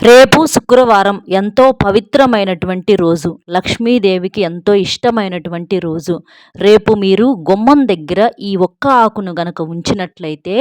రేపు శుక్రవారం ఎంతో పవిత్రమైనటువంటి రోజు. లక్ష్మీదేవికి ఎంతో ఇష్టమైనటువంటి రోజు. రేపు మీరు గుమ్మం దగ్గర ఈ ఒక్క ఆకును గనక ఉంచినట్లయితే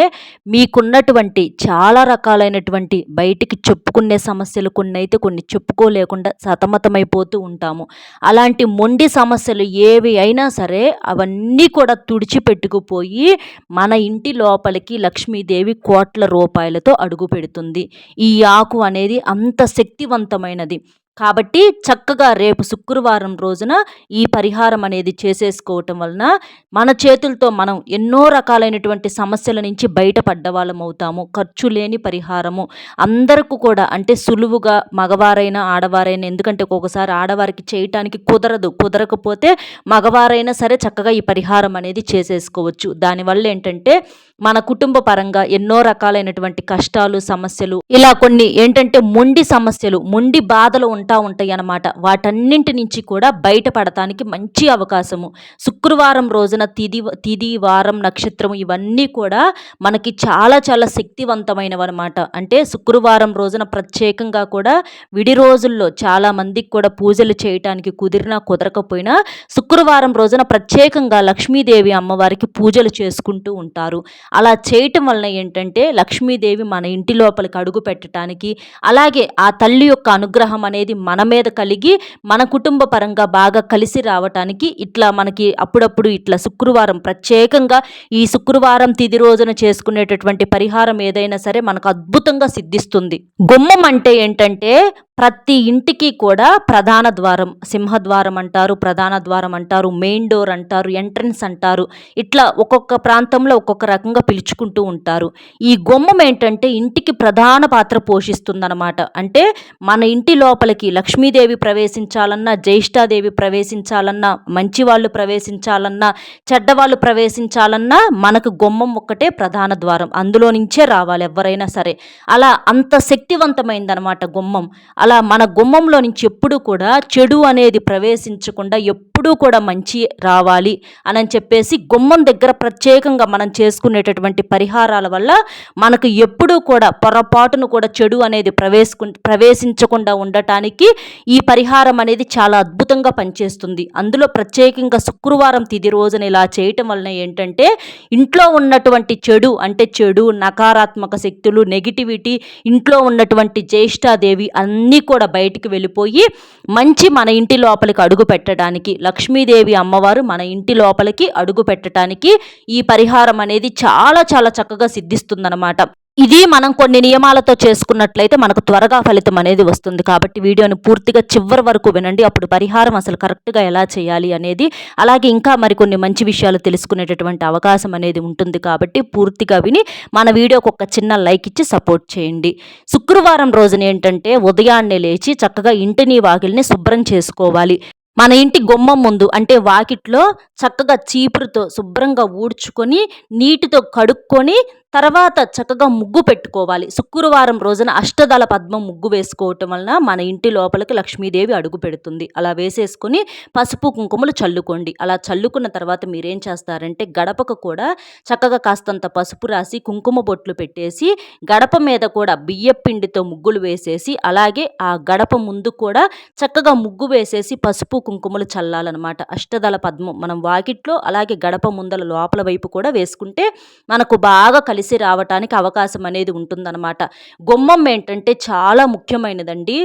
మీకున్నటువంటి చాలా రకాలైనటువంటి బయటికి చెప్పుకునే సమస్యలు కొన్ని అయితే కొన్ని చెప్పుకోలేకుండా సతమతమైపోతూ ఉంటాము. అలాంటి మొండి సమస్యలు ఏవి అయినా సరే అవన్నీ కూడా తుడిచిపెట్టుకుపోయి మన ఇంటి లోపలికి లక్ష్మీదేవి కోట్ల రూపాయలతో అడుగు పెడుతుంది ఈ ఆకు అనేది అంత శక్తివంతమైనది. కాబట్టి చక్కగా రేపు శుక్రవారం రోజున ఈ పరిహారం అనేది చేసేసుకోవటం వలన మన చేతులతో మనం ఎన్నో రకాలైనటువంటి సమస్యల నుంచి బయటపడ్డ వాళ్ళం అవుతాము. ఖర్చు లేని పరిహారము. అందరికీ కూడా అంటే సులువుగా మగవారైనా ఆడవారైనా ఎందుకంటే ఒక్కొక్కసారి ఆడవారికి చేయటానికి కుదరదు. కుదరకపోతే మగవారైనా సరే చక్కగా ఈ పరిహారం అనేది చేసేసుకోవచ్చు. దానివల్ల ఏంటంటే మన కుటుంబ పరంగా ఎన్నో రకాలైనటువంటి కష్టాలు సమస్యలు ఇలా కొన్ని ఏంటంటే మొండి సమస్యలు మొండి బాధలు ఉంటా ఉంటాయి అన్నమాట. వాటన్నింటి నుంచి కూడా బయటపడటానికి మంచి అవకాశము. శుక్రవారం రోజున తిది తిది వారం నక్షత్రం ఇవన్నీ కూడా మనకి చాలా చాలా శక్తివంతమైనవి అనమాట అంటే శుక్రవారం రోజున ప్రత్యేకంగా కూడా విడి రోజుల్లో చాలా మందికి కూడా పూజలు చేయటానికి కుదిరినా కుదరకపోయినా శుక్రవారం రోజున ప్రత్యేకంగా లక్ష్మీదేవి అమ్మవారికి పూజలు చేసుకుంటూ ఉంటారు. అలా చేయటం వలన ఏంటంటే లక్ష్మీదేవి మన ఇంటి లోపలికి అడుగు పెట్టడానికి అలాగే ఆ తల్లి యొక్క అనుగ్రహం అనేది మన మీద కలిగి మన కుటుంబ పరంగా బాగా కలిసి రావటానికి ఇట్లా మనకి అప్పుడప్పుడు ఇట్లా శుక్రవారం ప్రత్యేకంగా ఈ శుక్రవారం తిది రోజున చేసుకునేటటువంటి పరిహారం ఏదైనా సరే మనకు అద్భుతంగా సిద్ధిస్తుంది. గుమ్మం అంటే ఏంటంటే ప్రతి ఇంటికి కూడా ప్రధాన ద్వారం సింహద్వారం అంటారు ప్రధాన ద్వారం అంటారు మెయిన్ డోర్ అంటారు ఎంట్రన్స్ అంటారు. ఇట్లా ఒక్కొక్క ప్రాంతంలో ఒక్కొక్క రకంగా పిలుచుకుంటూ ఉంటారు. ఈ గుమ్మం ఏంటంటే ఇంటికి ప్రధాన పాత్ర పోషిస్తుందన్నమాట. అంటే మన ఇంటి లోపలికి లక్ష్మీదేవి ప్రవేశించాలన్నా జ్యేష్ఠాదేవి ప్రవేశించాలన్నా మంచి వాళ్ళు ప్రవేశించాలన్నా చెడ్డవాళ్ళు ప్రవేశించాలన్నా మనకు గుమ్మం ఒక్కటే ప్రధాన ద్వారం. అందులో నుంచే రావాలి ఎవరైనా సరే. అలా అంత శక్తివంతమైందనమాట గుమ్మం. అలా మన గుమ్మంలో నుంచి ఎప్పుడు కూడా చెడు అనేది ప్రవేశించకుండా ఎప్పుడు ఎప్పుడూ కూడా మంచి రావాలి అని చెప్పేసి గుమ్మం దగ్గర ప్రత్యేకంగా మనం చేసుకునేటటువంటి పరిహారాల వల్ల మనకు ఎప్పుడూ కూడా పొరపాటును కూడా చెడు అనేది ప్రవేశకు ప్రవేశించకుండా ఉండటానికి ఈ పరిహారం అనేది చాలా అద్భుతంగా పనిచేస్తుంది. అందులో ప్రత్యేకంగా శుక్రవారం తిది రోజున ఇలా చేయటం వలన ఏంటంటే ఇంట్లో ఉన్నటువంటి చెడు అంటే చెడు నకారాత్మక శక్తులు నెగిటివిటీ ఇంట్లో ఉన్నటువంటి జ్యేష్ఠాదేవి అన్నీ అన్నీ కూడా బయటికి వెళ్ళిపోయి మంచి మన ఇంటి లోపలికి అడుగు పెట్టడానికి లక్ష్మీదేవి అమ్మవారు మన ఇంటి లోపలికి అడుగు పెట్టడానికి ఈ పరిహారం అనేది చాలా చాలా చక్కగా సిద్ధిస్తుందన్నమాట. ఇది మనం కొన్ని నియమాలతో చేసుకున్నట్లయితే మనకు త్వరగా ఫలితం అనేది వస్తుంది. కాబట్టి వీడియోని పూర్తిగా చివరి వరకు వినండి. అప్పుడు పరిహారం అసలు కరెక్ట్గా ఎలా చేయాలి అనేది అలాగే ఇంకా మరికొన్ని మంచి విషయాలు తెలుసుకునేటటువంటి అవకాశం అనేది ఉంటుంది. కాబట్టి పూర్తిగా విని మన వీడియోకి ఒక చిన్న లైక్ ఇచ్చి సపోర్ట్ చేయండి. శుక్రవారం రోజున ఏంటంటే ఉదయాన్నే లేచి చక్కగా ఇంటిని వాకిల్ని శుభ్రం చేసుకోవాలి. మన ఇంటి గుమ్మం ముందు అంటే వాకిట్లో చక్కగా చీపురుతో శుభ్రంగా ఊడ్చుకొని నీటితో కడుక్కొని తర్వాత చక్కగా ముగ్గు పెట్టుకోవాలి. శుక్రవారం రోజున అష్టదళ పద్మం ముగ్గు వేసుకోవటం వలన మన ఇంటి లోపలికి లక్ష్మీదేవి అడుగు పెడుతుంది. అలా వేసేసుకొని పసుపు కుంకుమలు చల్లుకోండి. అలా చల్లుకున్న తర్వాత మీరేం చేస్తారంటే గడపకు కూడా చక్కగా కాస్తంత పసుపు రాసి కుంకుమ బొట్లు పెట్టేసి గడప మీద కూడా బియ్యపిండితో ముగ్గులు వేసేసి అలాగే ఆ గడప ముందు కూడా చక్కగా ముగ్గు వేసేసి పసుపు కుంకుమలు చల్లాలన్నమాట. అష్టదళ పద్మం మనం వాకిట్లో అలాగే గడప ముందల లోపల వైపు కూడా వేసుకుంటే మనకు బాగా కలిసి కలిసి రావటానికి అవకాశం అనేది ఉంటుందన్నమాట. గుమ్మం ఏంటంటే చాలా ముఖ్యమైనదండి.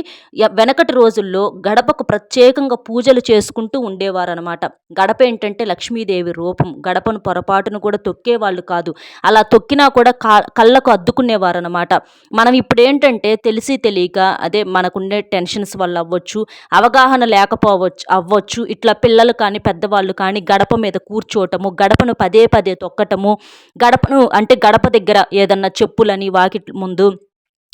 వెనకటి రోజుల్లో గడపకు ప్రత్యేకంగా పూజలు చేసుకుంటూ ఉండేవారనమాట గడప ఏంటంటే లక్ష్మీదేవి రూపం. గడపను పొరపాటును కూడా తొక్కేవాళ్ళు కాదు. అలా తొక్కినా కూడా కా కళ్ళకు అద్దుకునేవారనమాట మనం ఇప్పుడు ఏంటంటే తెలిసి తెలియక అదే మనకుండే టెన్షన్స్ వల్ల అవ్వచ్చు అవగాహన లేకపోవచ్చు అవ్వచ్చు ఇట్లా పిల్లలు కానీ పెద్దవాళ్ళు కానీ గడప మీద కూర్చోవటము గడపను పదే పదే తొక్కటము గడపను అంటే గడప దగ్గర ఏదన్నా చెప్పులని వాకిట్ ముందు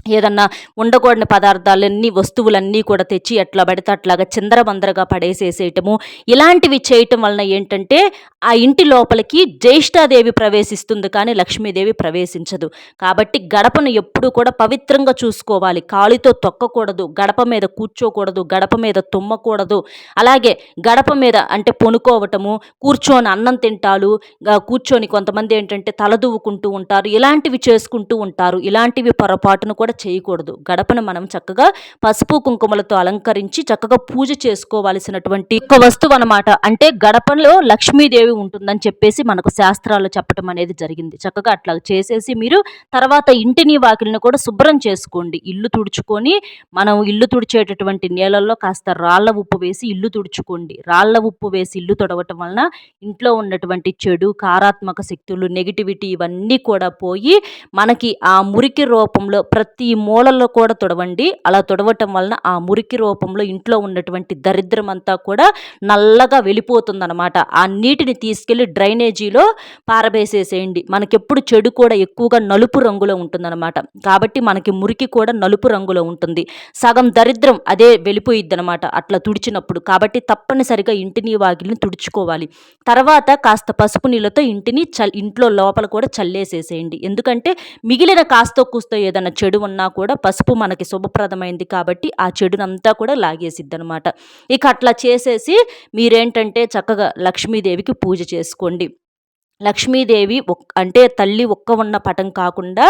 ఏదన్నా ఉండకూడని పదార్థాలన్నీ వస్తువులన్నీ కూడా తెచ్చి ఎట్లా పడితే అట్లాగా చిందరబందరగా పడేసేసేయటము. ఇలాంటివి చేయటం వలన ఏంటంటే ఆ ఇంటి లోపలికి జ్యేష్ఠాదేవి ప్రవేశిస్తుంది కానీ లక్ష్మీదేవి ప్రవేశించదు. కాబట్టి గడపను ఎప్పుడూ కూడా పవిత్రంగా చూసుకోవాలి. కాలితో తొక్కకూడదు గడప మీద కూర్చోకూడదు గడప మీద తుమ్మకూడదు. అలాగే గడప మీద అంటే పొనుకోవటము కూర్చొని అన్నం తింటాలు కూర్చొని కొంతమంది ఏంటంటే తలదువ్వుకుంటూ ఉంటారు ఇలాంటివి చేసుకుంటూ ఉంటారు. ఇలాంటివి పొరపాటును కూడా చేయకూడదు. గడపను మనం చక్కగా పసుపు కుంకుమలతో అలంకరించి చక్కగా పూజ చేసుకోవాల్సినటువంటి ఒక వస్తువు అనమాట అంటే గడపలో లక్ష్మీదేవి ఉంటుందని చెప్పేసి మనకు శాస్త్రాలు చెప్పడం అనేది జరిగింది. చక్కగా అట్లా చేసేసి మీరు తర్వాత ఇంటిని వాకిలిని కూడా శుభ్రం చేసుకోండి. ఇల్లు తుడుచుకొని మనం ఇల్లు తుడిచేటటువంటి నీళ్ళల్లో కాస్త రాళ్ళ ఉప్పు వేసి ఇల్లు తుడుచుకోండి. రాళ్ళ ఉప్పు వేసి ఇల్లు తొడవటం వలన ఇంట్లో ఉన్నటువంటి చెడు కారాత్మక శక్తులు నెగిటివిటీ ఇవన్నీ కూడా పోయి మనకి ఆ మురికి రూపంలో ప్రతి మూలలో కూడా తుడవండి. అలా తుడవటం వలన ఆ మురికి రూపంలో ఇంట్లో ఉన్నటువంటి దరిద్రం అంతా కూడా నల్లగా వెళ్ళిపోతుందన్నమాట. ఆ నీటిని తీసుకెళ్ళి డ్రైనేజీలో పారబేసేసేయండి. మనకెప్పుడు చెడు కూడా ఎక్కువగా నలుపు రంగులో ఉంటుందన్నమాట. కాబట్టి మనకి మురికి కూడా నలుపు రంగులో ఉంటుంది. సగం దరిద్రం అదే వెళ్ళిపోయిద్ది అనమాట అట్లా తుడిచినప్పుడు. కాబట్టి తప్పనిసరిగా ఇంటిని వాకిలిని తుడుచుకోవాలి. తర్వాత కాస్త పసుపు నీళ్ళతో ఇంటిని చల్ ఇంట్లో లోపల కూడా చల్లేసేసేయండి. ఎందుకంటే మిగిలిన కాస్తో కూస్తో ఏదైనా చెడు ఉన్నా కూడా పసుపు మనకి శుభప్రదమైంది కాబట్టి ఆ చెడునంతా కూడా లాగేసిద్ది అనమాట ఇక అట్లా చేసేసి మీరేంటంటే చక్కగా లక్ష్మీదేవికి పూజ చేసుకోండి. లక్ష్మీదేవి అంటే తల్లి ఒక్క ఉన్న పటం కాకుండా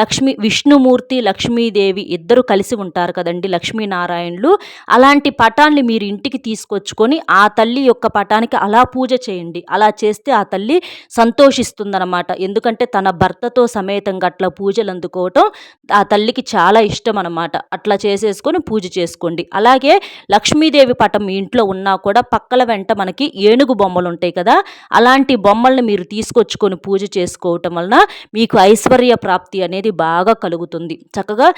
లక్ష్మీ విష్ణుమూర్తి లక్ష్మీదేవి ఇద్దరు కలిసి ఉంటారు కదండి లక్ష్మీనారాయణులు. అలాంటి పటాన్ని మీరు ఇంటికి తీసుకొచ్చుకొని ఆ తల్లి యొక్క పటానికి అలా పూజ చేయండి. అలా చేస్తే ఆ తల్లి సంతోషిస్తుందన్నమాట. ఎందుకంటే తన భర్తతో సమేతంగా అట్లా పూజలు అందుకోవటం ఆ తల్లికి చాలా ఇష్టం అనమాట అట్లా చేసేసుకొని పూజ చేసుకోండి. అలాగే లక్ష్మీదేవి పటం మీ ఇంట్లో ఉన్నా కూడా పక్కల వెంట మనకి ఏనుగు బొమ్మలు ఉంటాయి కదా అలాంటి బొమ్మల్ని మీరు తీసుకొచ్చుకొని పూజ చేసుకోవటం వలన మీకు ఐశ్వర్య ప్రాప్తి అనేది బాగా కలుగుతుంది. చక్కగా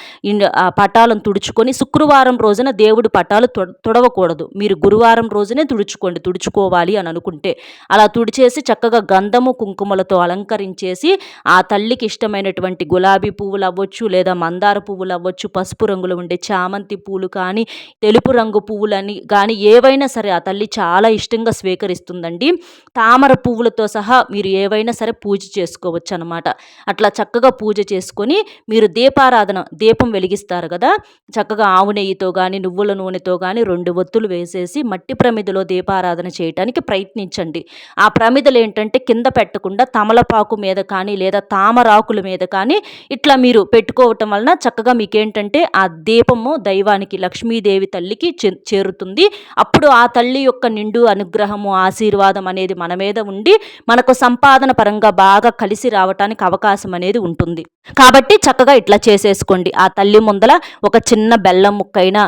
ఆ పటాలను తుడుచుకొని శుక్రవారం రోజున దేవుడి పటాలు తుడవకూడదు. మీరు గురువారం రోజునే తుడుచుకోండి తుడుచుకోవాలి అని అనుకుంటే. అలా తుడిచేసి చక్కగా గంధము కుంకుమలతో అలంకరించేసి ఆ తల్లికి ఇష్టమైనటువంటి గులాబీ పువ్వులు అవ్వచ్చు లేదా మందార పువ్వులు అవ్వచ్చు పసుపు రంగులో ఉండే చామంతి పూలు కానీ తెలుపు రంగు పువ్వులని కానీ ఏవైనా సరే ఆ తల్లి చాలా ఇష్టంగా స్వీకరిస్తుందండి. తామర పువ్వులతో సహా మీరు మీరు ఏవైనా సరే పూజ చేసుకోవచ్చు అనమాట అట్లా చక్కగా పూజ చేసుకొని మీరు దీపారాధన దీపం వెలిగిస్తారు కదా. చక్కగా ఆవు నెయ్యితో కానీ నువ్వుల నూనెతో కానీ రెండు ఒత్తులు వేసేసి మట్టి ప్రమిదలో దీపారాధన చేయడానికి ప్రయత్నించండి. ఆ ప్రమిదలు ఏంటంటే కింద పెట్టకుండా తమలపాకు మీద కానీ లేదా తామరాకుల మీద కానీ ఇట్లా మీరు పెట్టుకోవటం వలన చక్కగా మీకేంటంటే ఆ దీపము దైవానికి లక్ష్మీదేవి తల్లికి చేరుతుంది. అప్పుడు ఆ తల్లి యొక్క నిండు అనుగ్రహము ఆశీర్వాదం అనేది మన మీద ఉండి మనకు సంపాదన పరంగా బాగా కలిసి రావటానికి అవకాశం అనేది ఉంటుంది. కాబట్టి చక్కగా ఇట్లా చేసేసుకోండి. ఆ తల్లి ముందల ఒక చిన్న బెల్లం ముక్కైనా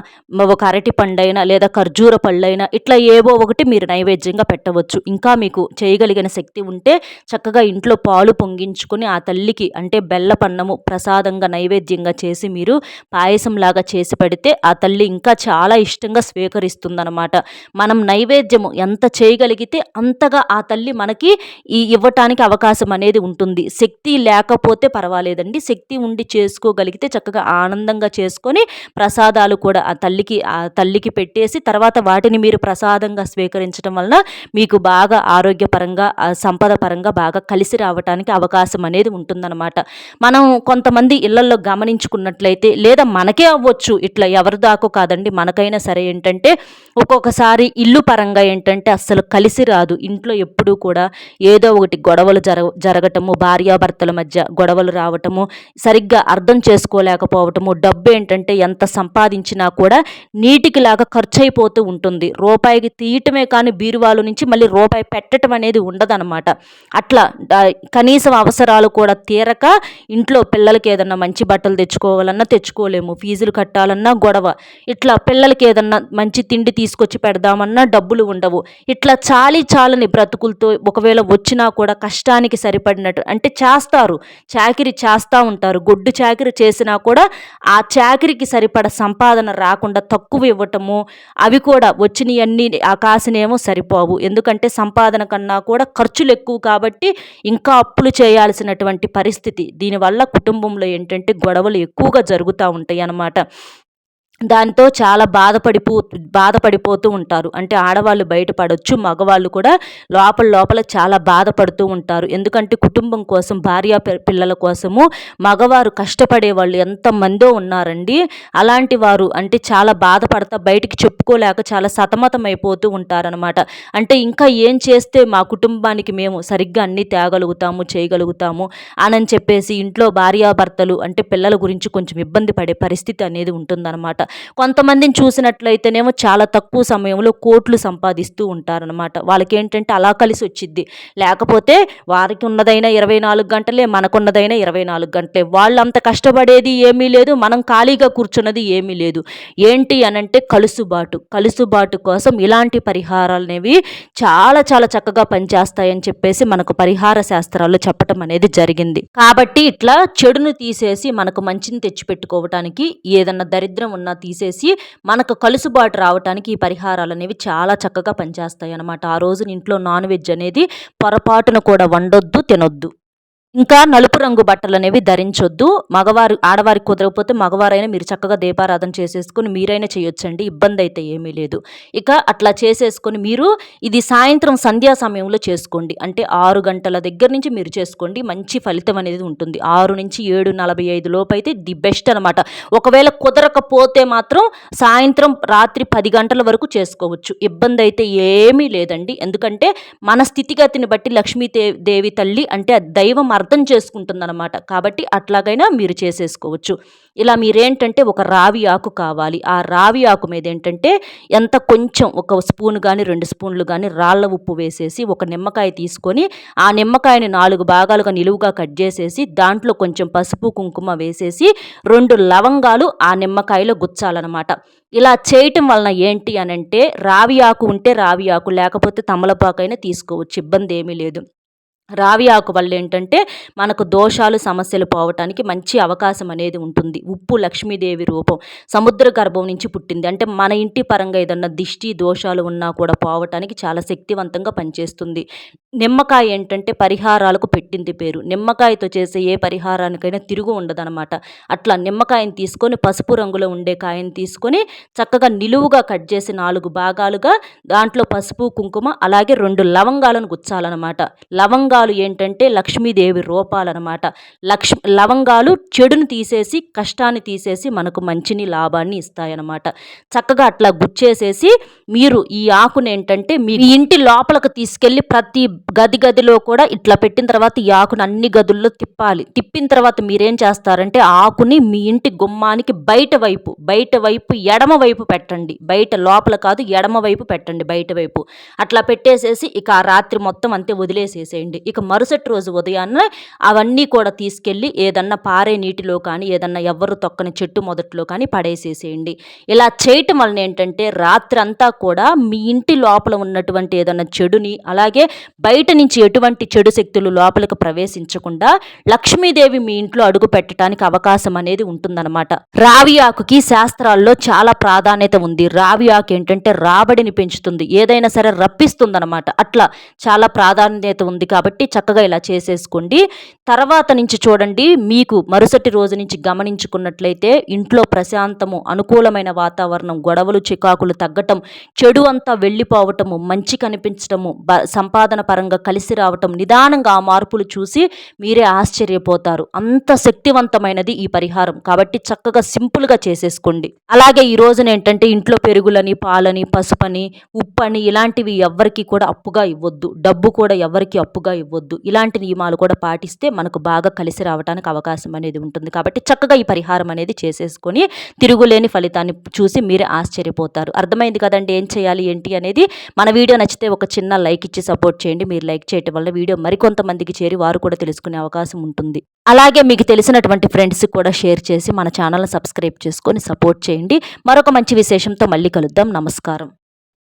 ఒక అరటి పండైనా లేదా ఖర్జూర పళ్ళైనా ఇట్లా ఏవో ఒకటి మీరు నైవేద్యంగా పెట్టవచ్చు. ఇంకా మీకు చేయగలిగిన శక్తి ఉంటే చక్కగా ఇంట్లో పాలు పొంగించుకొని ఆ తల్లికి అంటే బెల్లపన్నము ప్రసాదంగా నైవేద్యంగా చేసి మీరు పాయసంలాగా చేసి పెడితే ఆ తల్లి ఇంకా చాలా ఇష్టంగా స్వీకరిస్తుందన్నమాట. మనం నైవేద్యము ఎంత చేయగలిగితే అంతగా ఆ తల్లి మనకి ఈ ఇవ్వటానికి అవకాశం అనేది ఉంటుంది. శక్తి లేకపోతే పర్వాలేదు పర్వాలేదండి శక్తి ఉండి చేసుకోగలిగితే చక్కగా ఆనందంగా చేసుకొని ప్రసాదాలు కూడా ఆ తల్లికి ఆ తల్లికి పెట్టేసి తర్వాత వాటిని మీరు ప్రసాదంగా స్వీకరించడం వలన మీకు బాగా ఆరోగ్యపరంగా సంపద పరంగా బాగా కలిసి రావటానికి అవకాశం అనేది ఉంటుందన్నమాట. మనం కొంతమంది ఇళ్ళలో గమనించుకున్నట్లయితే లేదా మనకే అవ్వచ్చు ఇట్లా ఎవరి దాకో కాదండి మనకైనా సరే ఏంటంటే ఒక్కొక్కసారి ఇల్లు పరంగా ఏంటంటే అస్సలు కలిసి రాదు. ఇంట్లో ఎప్పుడూ కూడా ఏదో ఒకటి గొడవలు జరగ జరగటము భార్యాభర్తల మధ్య గొడవలు రావటం రావటము సరిగ్గా అర్థం చేసుకోలేకపోవటము డబ్బు ఏంటంటే ఎంత సంపాదించినా కూడా నీటికి లాగా ఖర్చు అయిపోతూ ఉంటుంది. రూపాయికి తీయటమే కానీ బీరువాలు నుంచి మళ్ళీ రూపాయి పెట్టడం అనేది ఉండదన్నమాట. అట్లా కనీసం అవసరాలు కూడా తీరక ఇంట్లో పిల్లలకి ఏదన్నా మంచి బట్టలు తెచ్చుకోవాలన్నా తెచ్చుకోలేము. ఫీజులు కట్టాలన్నా గొడవ. ఇట్లా పిల్లలకి ఏదన్నా మంచి తిండి తీసుకొచ్చి పెడదామన్నా డబ్బులు ఉండవు. ఇట్లా చాలి చాలని బ్రతుకులతో ఒకవేళ వచ్చినా కూడా కష్టానికి సరిపడినట్టు అంటే చేస్తారు. చాకిరి చేస్తారు రాస్తూ ఉంటారు. గొడ్డు చాకిరి చేసినా కూడా ఆ చాకిరికి సరిపడ సంపాదన రాకుండా తక్కువ ఇవ్వటము అవి కూడా వచ్చినవన్నీ ఆ కాసినేమో సరిపోవు. ఎందుకంటే సంపాదన కన్నా కూడా ఖర్చులు ఎక్కువ కాబట్టి ఇంకా అప్పులు చేయాల్సినటువంటి పరిస్థితి. దీనివల్ల కుటుంబంలో ఏంటంటే గొడవలు ఎక్కువగా జరుగుతూ ఉంటాయి అన్నమాట దాంతో చాలా బాధపడిపో బాధపడిపోతూ ఉంటారు. అంటే ఆడవాళ్ళు బయటపడవచ్చు మగవాళ్ళు కూడా లోపల లోపల చాలా బాధపడుతూ ఉంటారు. ఎందుకంటే కుటుంబం కోసం భార్య పిల్లల కోసము మగవారు కష్టపడే వాళ్ళు ఎంతమందో ఉన్నారండి. అలాంటి వారు అంటే చాలా బాధపడతా బయటికి చెప్పుకోలేక చాలా సతమతం అయిపోతూ ఉంటారనమాట అంటే ఇంకా ఏం చేస్తే మా కుటుంబానికి మేము సరిగ్గా అన్నీ తేగలుగుతాము చేయగలుగుతాము అని చెప్పేసి ఇంట్లో భార్యాభర్తలు అంటే పిల్లల గురించి కొంచెం ఇబ్బంది పడే పరిస్థితి అనేది ఉంటుందన్నమాట. కొంతమందిని చూసినట్లయితేనేమో చాలా తక్కువ సమయంలో కోట్లు సంపాదిస్తూ ఉంటారనమాట వాళ్ళకి ఏంటంటే అలా కలిసి వచ్చిద్ది. లేకపోతే వారికి ఉన్నదైనా ఇరవై నాలుగు గంటలే మనకున్నదైనా ఇరవై నాలుగు గంటలే. వాళ్ళు అంత కష్టపడేది ఏమీ లేదు మనం ఖాళీగా కూర్చున్నది ఏమీ లేదు. ఏంటి అనంటే కలుసుబాటు. కలుసుబాటు కోసం ఇలాంటి పరిహారాలు అనేవి చాలా చాలా చక్కగా పనిచేస్తాయని చెప్పేసి మనకు పరిహార శాస్త్రాల్లో చెప్పటం అనేది జరిగింది. కాబట్టి ఇట్లా చెడును తీసేసి మనకు మంచిని తెచ్చిపెట్టుకోవటానికి ఏదన్నా దరిద్రం ఉన్నా తీసేసి మనకు కలుసుబాటు రావడానికి ఈ పరిహారాలు అనేవి చాలా చక్కగా పనిచేస్తాయి అన్నమాట ఆ రోజున ఇంట్లో నాన్ వెజ్ అనేది పొరపాటున కూడా వండొద్దు తినొద్దు. ఇంకా నలుపు రంగు బట్టలు అనేవి ధరించొద్దు. మగవారు ఆడవారికి కుదరకపోతే మగవారైనా మీరు చక్కగా దీపారాధన చేసేసుకుని మీరైనా చేయొచ్చండి. ఇబ్బంది అయితే ఏమీ లేదు. ఇక అట్లా చేసేసుకొని మీరు ఇది సాయంత్రం సంధ్యా సమయంలో చేసుకోండి. అంటే ఆరు గంటల దగ్గర నుంచి మీరు చేసుకోండి. మంచి ఫలితం అనేది ఉంటుంది. ఆరు నుంచి ఏడు నలభై ఐదు లోపు అయితే ది బెస్ట్ అనమాట ఒకవేళ కుదరకపోతే మాత్రం సాయంత్రం రాత్రి పది గంటల వరకు చేసుకోవచ్చు. ఇబ్బంది అయితే ఏమీ లేదండి. ఎందుకంటే మన స్థితిగతిని బట్టి లక్ష్మీ దేవి తల్లి అంటే దైవం అర్థం చేసుకుంటుందన్నమాట. కాబట్టి అట్లాగైనా మీరు చేసేసుకోవచ్చు. ఇలా మీరేంటంటే ఒక రావి ఆకు కావాలి. ఆ రావి ఆకు మీద ఏంటంటే ఎంత కొంచెం ఒక స్పూన్ కానీ రెండు స్పూన్లు కానీ రాళ్ళ ఉప్పు వేసేసి ఒక నిమ్మకాయ తీసుకొని ఆ నిమ్మకాయని నాలుగు భాగాలుగా నిలువుగా కట్ చేసేసి దాంట్లో కొంచెం పసుపు కుంకుమ వేసేసి రెండు లవంగాలు ఆ నిమ్మకాయలో గుచ్చాలన్నమాట. ఇలా చేయటం వలన ఏంటి అనంటే రావి ఆకు ఉంటే రావి ఆకు లేకపోతే తమలపాకైనా తీసుకోవచ్చు. ఇబ్బంది ఏమీ లేదు. రావి ఆకు వల్ల ఏంటంటే మనకు దోషాలు సమస్యలు పోవటానికి మంచి అవకాశం అనేది ఉంటుంది. ఉప్పు లక్ష్మీదేవి రూపం సముద్ర గర్భం నుంచి పుట్టింది. అంటే మన ఇంటి పరంగా ఏదన్నా దిష్టి దోషాలు ఉన్నా కూడా పోవటానికి చాలా శక్తివంతంగా పనిచేస్తుంది. నిమ్మకాయ ఏంటంటే పరిహారాలకు పెట్టింది పేరు. నిమ్మకాయతో చేసే ఏ పరిహారానికైనా తిరుగు ఉండదనమాట అట్లా నిమ్మకాయని తీసుకొని పసుపు రంగులో ఉండే కాయని తీసుకొని చక్కగా నిలువుగా కట్ చేసి నాలుగు భాగాలుగా దాంట్లో పసుపు కుంకుమ అలాగే రెండు లవంగాలను గుచ్చాలన్నమాట. లవంగా లవంగాలు ఏంటంటే లక్ష్మీదేవి రూపాలన్నమాట. లక్ష్మి లవంగాలు చెడును తీసేసి కష్టాన్ని తీసేసి మనకు మంచిని లాభాన్ని ఇస్తాయన్నమాట. చక్కగా అట్లా గుచ్చేసేసి మీరు ఈ ఆకుని ఏంటంటే మీ ఇంటి లోపలకు తీసుకెళ్ళి ప్రతి గది గదిలో కూడా ఇట్లా పెట్టిన తర్వాత ఈ ఆకుని అన్ని గదుల్లో తిప్పాలి. తిప్పిన తర్వాత మీరేం చేస్తారంటే ఆకుని మీ ఇంటి గుమ్మానికి బయట వైపు బయట వైపు ఎడమ వైపు పెట్టండి. బయట లోపల కాదు ఎడమ వైపు పెట్టండి బయట వైపు. అట్లా పెట్టేసేసి ఇక ఆ రాత్రి మొత్తం అంతే వదిలేసేసేయండి. ఇక మరుసటి రోజు ఉదయాన్నే అవన్నీ కూడా తీసుకెళ్ళి ఏదన్నా పారే నీటిలో కానీ ఏదన్నా ఎవ్వరు తొక్కని చెట్టు మొదట్లో కానీ పడేసేసేయండి. ఇలా చేయటం వలన ఏంటంటే రాత్రి అంతా కూడా మీ ఇంటి లోపల ఉన్నటువంటి ఏదన్నా చెడుని అలాగే బయట నుంచి ఎటువంటి చెడు శక్తులు లోపలికి ప్రవేశించకుండా లక్ష్మీదేవి మీ ఇంట్లో అడుగు పెట్టడానికి అవకాశం అనేది ఉంటుందన్నమాట. రావి ఆకుకి శాస్త్రాల్లో చాలా ప్రాధాన్యత ఉంది. రావి ఆకు ఏంటంటే రాబడిని పెంచుతుంది. ఏదైనా సరే రప్పిస్తుందన్నమాట. అట్లా చాలా ప్రాధాన్యత ఉంది కాబట్టి కాబట్టి చక్కగా ఇలా చేసేసుకోండి. తర్వాత నుంచి చూడండి మీకు మరుసటి రోజు నుంచి గమనించుకున్నట్లయితే ఇంట్లో ప్రశాంతము అనుకూలమైన వాతావరణం గొడవలు చికాకులు తగ్గటం చెడు అంతా వెళ్ళిపోవటము మంచి కనిపించటము సంపాదన పరంగా కలిసి రావటం నిదానంగా ఆ మార్పులు చూసి మీరే ఆశ్చర్యపోతారు. అంత శక్తివంతమైనది ఈ పరిహారం. కాబట్టి చక్కగా సింపుల్గా చేసేసుకోండి. అలాగే ఈ రోజున ఏంటంటే ఇంట్లో పెరుగులని పాలని పసుపని ఉప్పని ఇలాంటివి ఎవ్వరికి కూడా అప్పుగా ఇవ్వద్దు. డబ్బు కూడా ఎవరికి అప్పుగా ఇవ్వద్దు. ఇలాంటి నియమాలు కూడా పాటిస్తే మనకు బాగా కలిసి రావడానికి అవకాశం అనేది ఉంటుంది. కాబట్టి చక్కగా ఈ పరిహారం అనేది చేసేసుకొని తిరుగులేని ఫలితాన్ని చూసి మీరే ఆశ్చర్యపోతారు. అర్థమైంది కదండి ఏం చేయాలి ఏంటి అనేది? మన వీడియో నచ్చితే ఒక చిన్న లైక్ ఇచ్చి సపోర్ట్ చేయండి. మీరు లైక్ చేయటం వల్ల వీడియో మరికొంతమందికి చేరి వారు కూడా తెలుసుకునే అవకాశం ఉంటుంది. అలాగే మీకు తెలిసినటువంటి ఫ్రెండ్స్కి కూడా షేర్ చేసి మన ఛానల్ని సబ్స్క్రైబ్ చేసుకొని సపోర్ట్ చేయండి. మరొక మంచి విశేషంతో మళ్ళీ కలుద్దాం. నమస్కారం.